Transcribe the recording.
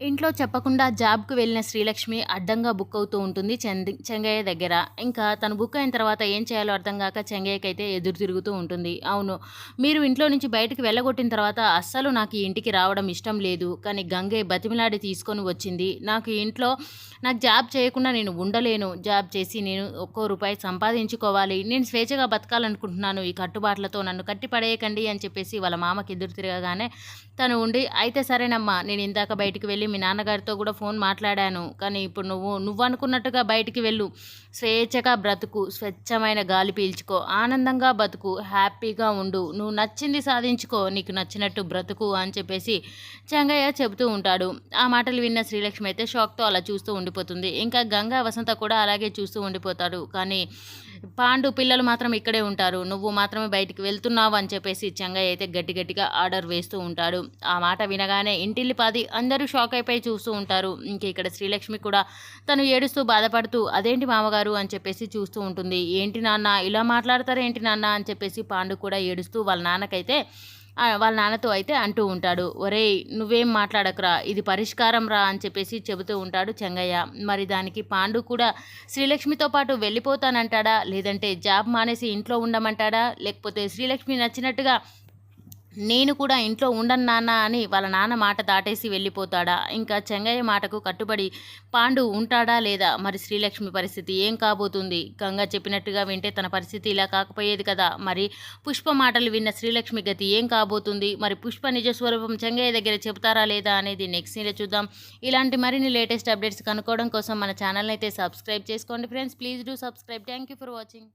ఇంట్లో చెప్పకుండా జాబ్కు వెళ్ళిన శ్రీలక్ష్మి అడ్డంగా బుక్ అవుతూ ఉంటుంది చంద్ చెంగయ్య దగ్గర. ఇంకా తను బుక్ అయిన తర్వాత ఏం చేయాలో అర్థం కాక చెంగయ్యకైతే ఎదురు తిరుగుతూ ఉంటుంది. అవును. మీరు ఇంట్లో నుంచి బయటకు వెళ్ళగొట్టిన తర్వాత అస్సలు నాకు ఈ ఇంటికి రావడం ఇష్టం లేదు. కానీ గంగయ్య బతిమిలాడి తీసుకొని వచ్చింది. నాకు ఇంట్లో నాకు జాబ్ చేయకుండా నేను ఉండలేను. జాబ్ చేసి నేను ఒక్కో రూపాయి సంపాదించుకోవాలి. నేను స్వేచ్ఛగా బతకాలనుకుంటున్నాను. ఈ కట్టుబాట్లతో నన్ను కట్టి పడేయకండి అని చెప్పేసి వాళ్ళ మామకి ఎదురు తిరగగానే తను ఉండి అయితే సరేనమ్మా నేను ఇందాక బయటకు వెళ్ళి మీ నాన్నగారితో కూడా ఫోన్ మాట్లాడాను. కానీ ఇప్పుడు నువ్వు నువ్వు అనుకున్నట్టుగా బయటికి వెళ్ళు. స్వేచ్ఛగా బ్రతుకు స్వచ్ఛమైన గాలి పీల్చుకో ఆనందంగా బతుకు హ్యాపీగా ఉండు. నువ్వు నచ్చింది సాధించుకో నీకు నచ్చినట్టు బ్రతుకు అని చెప్పేసి చెంగయ్య చెబుతూ ఉంటాడు. ఆ మాటలు విన్న శ్రీలక్ష్మి అయితే షాక్తో అలా చూస్తూ ఉండిపోతుంది. ఇంకా గంగా వసంత కూడా అలాగే చూస్తూ ఉండిపోతాడు. కానీ పాండు పిల్లలు మాత్రం ఇక్కడే ఉంటారు. నువ్వు మాత్రమే బయటికి వెళ్తున్నావు అని చెప్పేసి చెంగయ్య అయితే గట్టి గట్టిగా ఆర్డర్ వేస్తూ ఉంటాడు. ఆ మాట వినగానే ఇంటిల్లిపాది అందరూ షాక్ అయిపోయి చూస్తూ ఉంటారు. ఇంక ఇక్కడ శ్రీలక్ష్మి కూడా తను ఏడుస్తూ బాధపడుతూ అదేంటి మామగారు? అని చెప్పేసి చూస్తూ ఉంటుంది. ఏంటి నాన్న? ఇలా మాట్లాడతారు ఏంటి నాన్న? అని చెప్పేసి పాండు కూడా ఏడుస్తూ వాళ్ళ నాన్నకైతే వాళ్ళ నాన్నతో అయితే అంటూ ఉంటాడు ఒరేయ్ నువ్వేం మాట్లాడకరా ఇది పరిష్కారం రా అని చెప్పేసి చెబుతూ ఉంటాడు చెంగయ్య. మరి దానికి పాండు కూడా శ్రీలక్ష్మితో పాటు వెళ్ళిపోతానంటాడా? లేదంటే జాబ్ మానేసి ఇంట్లో ఉండమంటాడా? లేకపోతే శ్రీలక్ష్మి నచ్చినట్టుగా నేను కూడా ఇంట్లో ఉండను నాన్న అని వాళ్ళ నాన్న మాట దాటేసి వెళ్ళిపోతాడా? ఇంకా చెంగయ్య మాటకు కట్టుబడి పాండు ఉంటాడా లేదా? మరి శ్రీలక్ష్మి పరిస్థితి ఏం కాబోతుంది? గంగ చెప్పినట్టుగా వింటే తన పరిస్థితి ఇలా కాకపోయేది కదా? మరి పుష్ప మాటలు విన్న శ్రీలక్ష్మి గతి ఏం కాబోతుంది? మరి పుష్ప నిజస్వరూపం చెంగయ్య దగ్గర చెబుతారా లేదా అనేది నెక్స్ట్ సీన్లో చూద్దాం. ఇలాంటి మరిన్ని లేటెస్ట్ అప్డేట్స్ కనుక్కోవడం కోసం మన ఛానల్ని అయితే సబ్స్క్రైబ్ చేసుకోండి friends. Please do subscribe. Thank you for watching.